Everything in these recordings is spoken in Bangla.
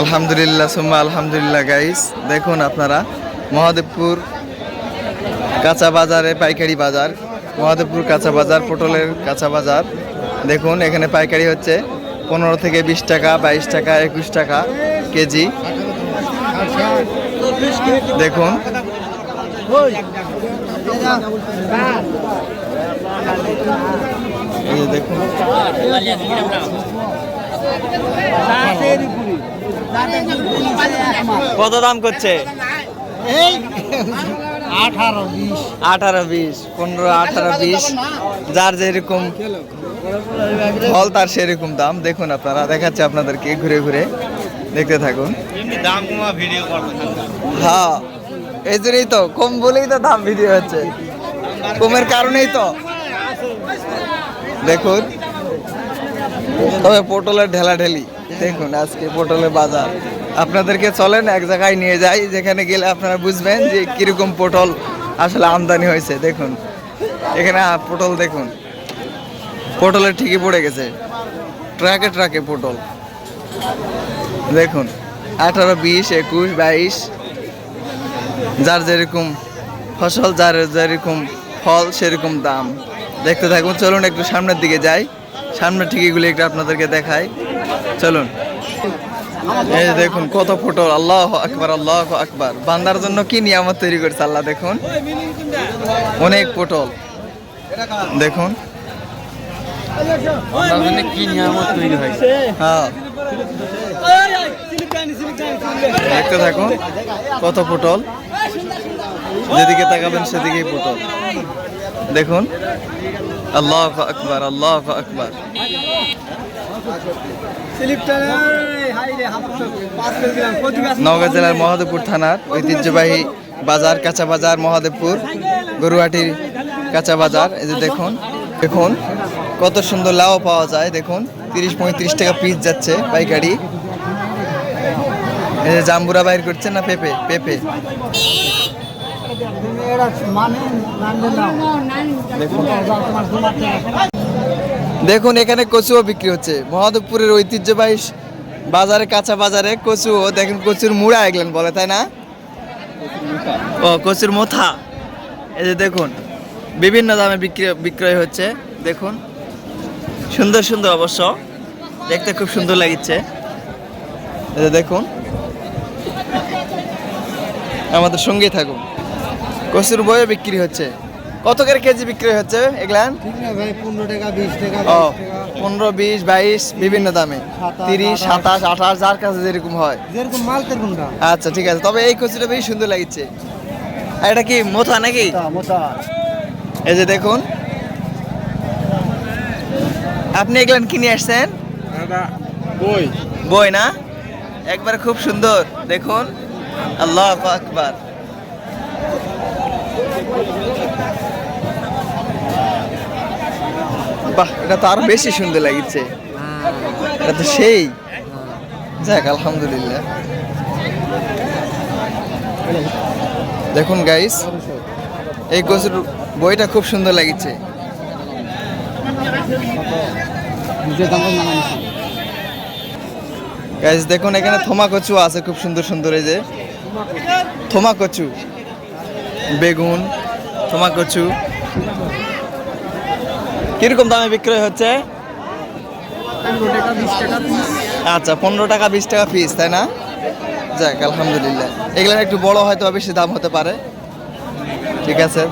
আলহামদুলিল্লাহ সুম্মা আলহামদুলিল্লাহ গাইস দেখুন আপনারা মহাদেবপুর কাঁচা বাজারে পাইকারি বাজার মহাদেবপুর কাঁচা বাজার পটলের কাঁচা বাজার দেখুন এখানে পাইকারি হচ্ছে পনেরো থেকে বিশ টাকা বাইশ টাকা একুশ টাকা কেজি দেখুন দেখুন কত দাম করছে? আঠারো বিশ। আঠারো বিশ পনেরো আঠারো বিশ। যার যেরকম ফল তার সেরকম দাম। দেখুন আপনারা দেখাচ্ছে আপনাদেরকে ঘুরে ঘুরে। দেখতে থাকুন। দাম কমা ভিডিও করব হ্যাঁ এই জন্যই তো কম বলেই তো দাম ভিডিও হচ্ছে। কমের কারণেই তো। দেখুন তবে পটলের ঢেলাঢেলি। দেখুন, আজকে পটলের বাজার। আপনাদেরকে চলেন, এক জায়গায় নিয়ে যাই, যেখানে গেলে আপনারা বুঝবেন যে কীরকম পটল আসলে আমদানি হয়েছে। দেখুন, এখানে পটল দেখুন, পটলের ঠিকই পড়ে গেছে। ট্রাকে ট্রাকে পটল। দেখুন, আঠারো, বিশ, একুশ, বাইশ, যার যেরকম ফসল, যার যেরকম ফল, সেরকম দাম। দেখতে থাকুন, চলুন একটু সামনের দিকে যাই। সামনের ঠিকিগুলি একটু আপনাদেরকে দেখাই। চলুন। এই দেখুন কত পটল আল্লাহ আকবার আল্লাহ আকবার। বান্দার জন্য কি নিয়ামত তৈরি করেছে আল্লাহ দেখুন। অনেক পটল। দেখুন। কি নিয়ামত তৈরি হয়েছে হ্যাঁ। দেখতে থাকুন কত পটল। যেদিকে তাকাবেন সেদিকেই পটল। দেখুন। আল্লাহ আকবার আল্লাহ আকবার। নওগাঁ জেলার মহাদেবপুর থানার ঐতিহ্যবাহী বাজার কাঁচা বাজার মহাদেবপুর গরুহাটির কাঁচা বাজার। এই যে দেখুন দেখুন কত সুন্দর লাউ পাওয়া যায় দেখুন তিরিশ পঁয়ত্রিশ টাকা পিস যাচ্ছে পাইকারি। এই যে জাম্বুরা বাইর করছে না পেঁপে? পেঁপে। মানে দেখুন দেখুন, এখানে কচুও বিক্রি হচ্ছে। মহাদেবপুরের ঐতিহ্যবাহী বাজারে, কাঁচা বাজারে কচুও দেখেন, কচুর মুড়া এগলেন বলে, তাই না? ও, কচুর মোথা। এই যে দেখুন, বিভিন্ন দামে বিক্রি, বিক্রয় হচ্ছে, দেখুন। সুন্দর সুন্দর অবশ্য। দেখতে খুব সুন্দর লাগছে এই যে দেখুন, আমাদের সঙ্গেই থাকুন। কচুর বইও বিক্রি হচ্ছে। কত করে কেজি বিক্রি হচ্ছে এগুলান? ঠিক না ভাই পনেরো টাকা বিশ বাইশ পনেরো বিশ বাইশ বিভিন্ন দামে। তিরিশ সাতাশ আঠাশ যার কাছে যেরকম হয়। যেরকম মাল তেরকমটা আচ্ছা ঠিক আছে। তবে এই কচুটা বেশ সুন্দর লাগছে আর এটা কি মোথা নাকি? মোটা এই যে দেখুন। আপনি এগুলান কিনে আসছেন? বই। বই না? একবার খুব সুন্দর। দেখুন। আল্লাহ আকবার। বাহ, এটা তো আরও বেশি সুন্দর লাগছে। এটা তো সেই। যাক, আলহামদুলিল্লাহ। দেখুন গাইস এই কচুর বইটা খুব সুন্দর লাগছে। গাইস দেখুন, এখানে থমা কচু আছে খুব সুন্দর সুন্দর, এই যে। থমা কচু বেগুন থমা কচু কীরকম দামে বিক্রয় হচ্ছে? আচ্ছা পনেরো টাকা বিশ টাকা পিস তাই না? যাক আলহামদুলিল্লাহ। এগুলো একটু বড় হয়তো বেশি দাম হতে পারে। ঠিক আছে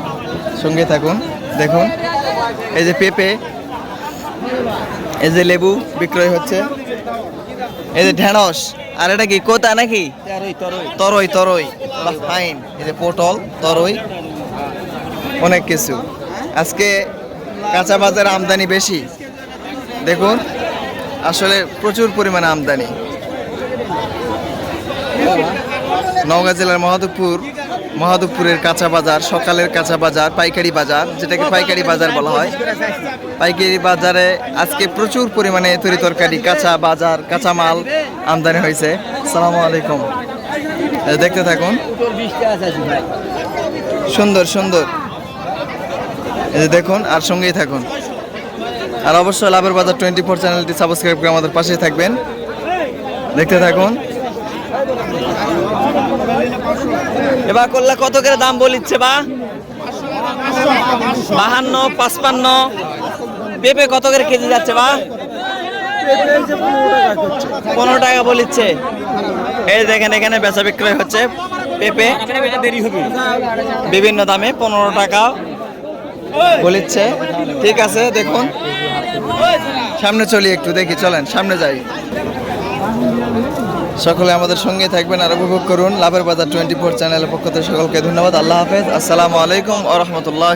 সঙ্গে থাকুন দেখুন। এই যে পেঁপে এই যে লেবু বিক্রয় হচ্ছে। এই যে ঢেঁড়স আর এটা কি কোতা নাকি? তেরোই তেরোই। ফাইন এই যে পটল তরই। অনেক কিছু। আজকে কাঁচা বাজারে আমদানি বেশি। দেখুন, আসলে প্রচুর পরিমাণে আমদানি। নওগাঁ জেলার মহাদেবপুর মহাদেবপুরের কাঁচা বাজার, সকালের কাঁচা বাজার, পাইকারি বাজার, যেটাকে পাইকারি বাজার বলা হয়। পাইকারি বাজারে আজকে প্রচুর পরিমাণে তরি তরকারি, কাঁচা বাজার, কাঁচা মাল আমদানি হয়েছে। সালাম আলাইকুম। দেখতে থাকুন। সুন্দর সুন্দর। এই যে দেখুন, আর সঙ্গেই থাকুন। আর অবশ্যই লাভের বাজার টোয়েন্টি ফোর চ্যানেলটি সাবস্ক্রাইব করে আমাদের পাশেই থাকবেন। দেখতে থাকুন। এবার করলে কত করে দাম বলিচ্ছে বা? বাহান্ন, পাঁচপান্ন। পেঁপে কত করে কেজি যাচ্ছে বা? পনেরো টাকা বলিচ্ছে। এই দেখেন, এখানে বেচা বিক্রয় হচ্ছে পেঁপে। বিভিন্ন দামে পনেরো টাকা বলিচ্ছে ঠিক আছে, দেখুন। সামনে চলি একটু, দেখি, চলেন, সামনে যাই। সকলে আমাদের সঙ্গে থাকবেন আর উপভোগ করুন লাভের বাজার টোয়েন্টি ফোর চ্যানেলের পক্ষ থেকে সকলকে ধন্যবাদ, আল্লাহ হাফেজ, আসসালামু আলাইকুম আ রহমতুল্লাহ